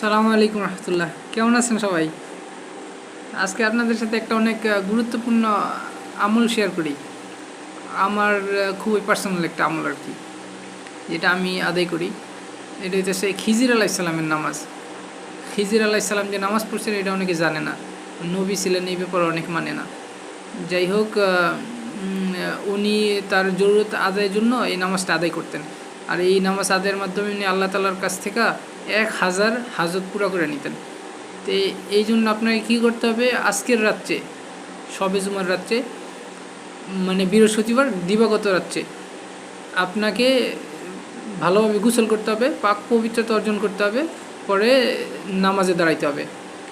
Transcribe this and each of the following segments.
সালামু আলাইকুম রহমতুল্লাহ। কেমন আছেন সবাই? আজকে আপনাদের সাথে একটা অনেক গুরুত্বপূর্ণ আমল শেয়ার করি। আমার খুবই পার্সোনাল একটা আমল আর কি। যেটা আমি আদায় করি। এটা হচ্ছে খিজির আলাইসাল্লামের নামাজ। খিজির আলাইসাল্লাম যে নামাজ পড়ছেন, এটা অনেকে জানে না। নবী ছিলেন, এই ব্যাপারে অনেক মানে না। যাই হোক উনি তার জরুরত আদায়ের জন্য এই নামাজটা আদায় করতেন। আর এই নামাজ আদায়ের মাধ্যমে উনি আল্লাহ তালার কাছ থেকে এক হাজার হাজত পুরা করে নিতেন। তো এই জন্য আপনাকে কী করতে হবে? আজকের রাত্রে সবে জুমার রাত্রে মানে বৃহস্পতিবার, দিবাগত রাত্রে আপনাকে ভালোভাবে গোসল করতে হবে, পাক পবিত্রতা অর্জন করতে হবে, পরে নামাজে দাঁড়াইতে হবে।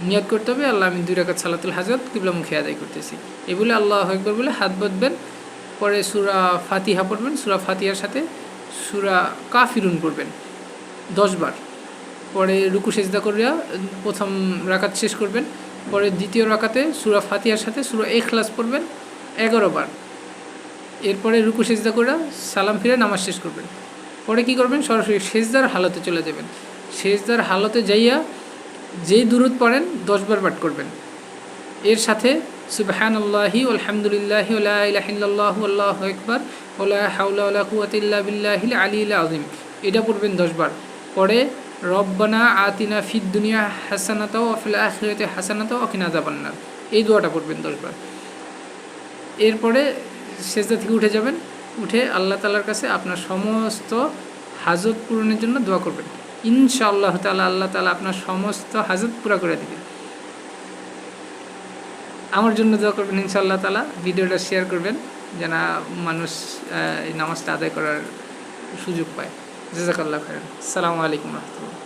নিয়াদ করতে হবে, আল্লাহ আমি দুই রাকাত সালাতুল হাজত কিবলামুখী আদায় করতেছি। এই বলে আল্লাহ একবার বলে হাত বাঁধবেন, পরে সুরা ফাতিহা পড়বেন, সুরা ফাতিহার সাথে সুরা কাফিরুন পড়বেন দশবার পরে রুকু সেজদা করিয়া, প্রথম রাকাত শেষ করবেন, পরে দ্বিতীয় রাকাতে সুরা ফাতিহার সাথে সুরা এখলাস পড়বেন এগারো বার। এরপরে রুকু সেজদা করে সালাম ফিরে নামাজ শেষ করবেন। পরে কি করবেন? সরাসরি সেজদার হালতে চলে যাবেন। সেজদার হালতে যাইয়া যেই দূরত পড়েন দশবার পাঠ করবেন। এর সাথে সুবহান আল্লাহি আলহামদুলিল্লাহি ইলাহিল্লাহ আল্লাহ একবার ওলা হাউলা কুয়াতিল্লা বিল্লাহিল আলী আজিম এটা পড়বেন দশবার পরে রব্বানা আতিনা ফিদ দুনিয়া হাসানাতাও অফিল আখিরাতে হাসানাতাও অকিনা জাবান্নার এই দোয়াটা পড়বেন দশবার। এরপরে সেজদা থেকে উঠে যাবেন, উঠে আল্লাহ তালার কাছে আপনার সমস্ত হাজত পূরণের জন্য দোয়া করবেন। ইনশাআল্লাহ তালা আল্লাহ তালা আপনার সমস্ত হাজত পুরা করে দিবেন। আমার জন্য দোয়া করবেন ইনশাআল্লাহ তালা ভিডিওটা শেয়ার করবেন, যেন মানুষ এই নামাজটা আদায় করার সুযোগ পায়। জাজাকাল্লাহ খায়ের সালামু আলাইকুম রহমতুল্লাহ।